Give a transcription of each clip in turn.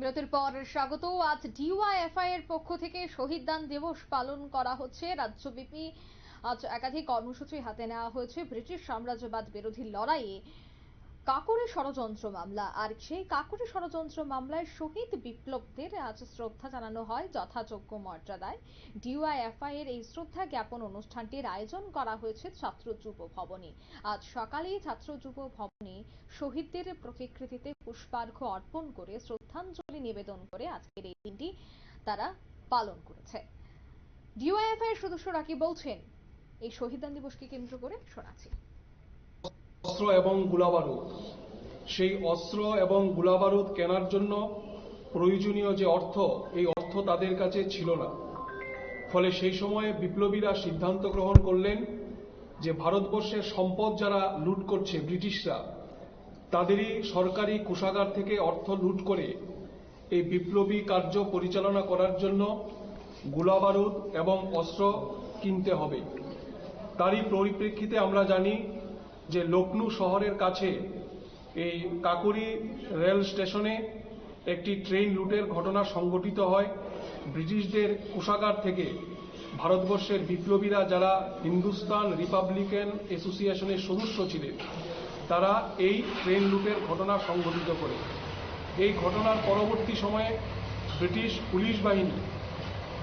বিরতির পর স্বাগত। আজ ডিওয়াইএফআই এর পক্ষ থেকে শহীদ দান দিবস পালন করা হচ্ছে। রাজ্যব্যাপী আজ একাধিক কর্মসূচি হাতে নেওয়া হয়েছে। ব্রিটিশ সাম্রাজ্যবাদ বিরোধী লড়াইয়ে কাকুরি ষড়যন্ত্র মামলা। আর সেই কাকুরি ষড়যন্ত্র মামলায় শহীদ বিপ্লবদের আজ শ্রদ্ধা জানানো হয় যথাযোগ্য মর্যাদায়। ডিওয়াইএফআই এর এই শ্রদ্ধা জ্ঞাপন অনুষ্ঠানটির আয়োজন করা হয়েছে ছাত্র যুব ভবনে। আজ সকালেই ছাত্র যুব ভবনে শহীদদের প্রতিকৃতিতে পুষ্পার্ঘ্য অর্পণ করে শ্রদ্ধাঞ্জলি নিবেদন করে আজকের এই দিনটি তারা পালন করেছে। ডিওয়াইএফআই এর সদস্যরা কি বলছেন? এই শহীদান দিবসকে কেন্দ্র করে শোনাচ্ছি। অস্ত্র এবং গোলাবারুদ। সেই অস্ত্র এবং গোলাবারুদ কেনার জন্য প্রয়োজনীয় যে অর্থ, এই অর্থ তাদের কাছে ছিল না। ফলে সেই সময়ে বিপ্লবীরা সিদ্ধান্ত গ্রহণ করলেন যে ভারতবর্ষের সম্পদ যারা লুট করছে ব্রিটিশরা, তাদেরই সরকারি কোষাগার থেকে অর্থ লুট করে এই বিপ্লবী কার্য পরিচালনা করার জন্য গোলাবারুদ এবং অস্ত্র কিনতে হবে। তারই পরিপ্রেক্ষিতে আমরা জানি যে লখনৌ শহরের কাছে এই কাকুরি রেল স্টেশনে একটি ট্রেন লুটের ঘটনা সংঘটিত হয়। ব্রিটিশদের কোষাগার থেকে ভারতবর্ষের বিপ্লবীরা যারা হিন্দুস্তান রিপাবলিকান অ্যাসোসিয়েশনের সদস্য ছিলেন, তারা এই ট্রেন লুটের ঘটনা সংঘটিত করে। এই ঘটনার পরবর্তী সময়ে ব্রিটিশ পুলিশ বাহিনী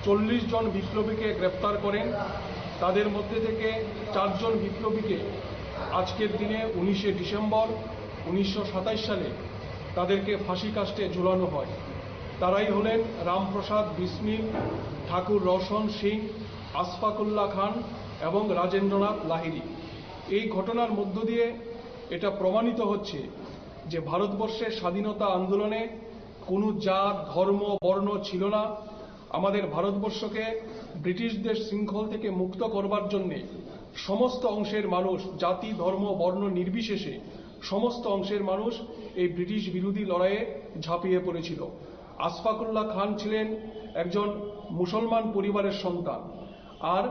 চল্লিশ জন বিপ্লবীকে গ্রেপ্তার করেন। তাদের মধ্যে থেকে চারজন বিপ্লবীকে আজকের দিনে উনিশে ডিসেম্বর উনিশশো সাতাশ সালে তাদেরকে ফাঁসি কাস্টে ঝুলানো হয়। তারাই হলেন রামপ্রসাদ বিসমিল, ঠাকুর রওশন সিং আশফাকুল্লাহ খান এবং রাজেন্দ্রনাথ লাহিড়ী। এই ঘটনার মধ্য দিয়ে এটা প্রমাণিত হচ্ছে যে ভারতবর্ষের স্বাধীনতা আন্দোলনে কোনো জাত, ধর্ম, বর্ণ ছিল না। আমাদের ভারতবর্ষকে ব্রিটিশদের শৃঙ্খল থেকে মুক্ত করবার জন্যে সমস্ত অংশের মানুষ, জাতি, ধর্ম, বর্ণ নির্বিশেষে সমস্ত অংশের মানুষ এই ব্রিটিশ বিরোধী লড়াইয়ে ঝাঁপিয়ে পড়েছিল। আশফাকুল্লাহ খান ছিলেন একজন মুসলমান পরিবারের সন্তান। আর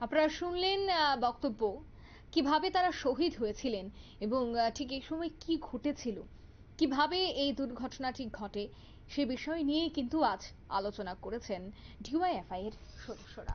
আপনারা শুনলেন বক্তব্য, কীভাবে তারা শহীদ হয়েছিলেন এবং ঠিক এই সময় কি ঘটেছিল, কীভাবে এই দুর্ঘটনাটি ঘটে, সে বিষয় নিয়েই কিন্তু আজ আলোচনা করেছেন ডিওয়াইএফআই এর সদস্যরা।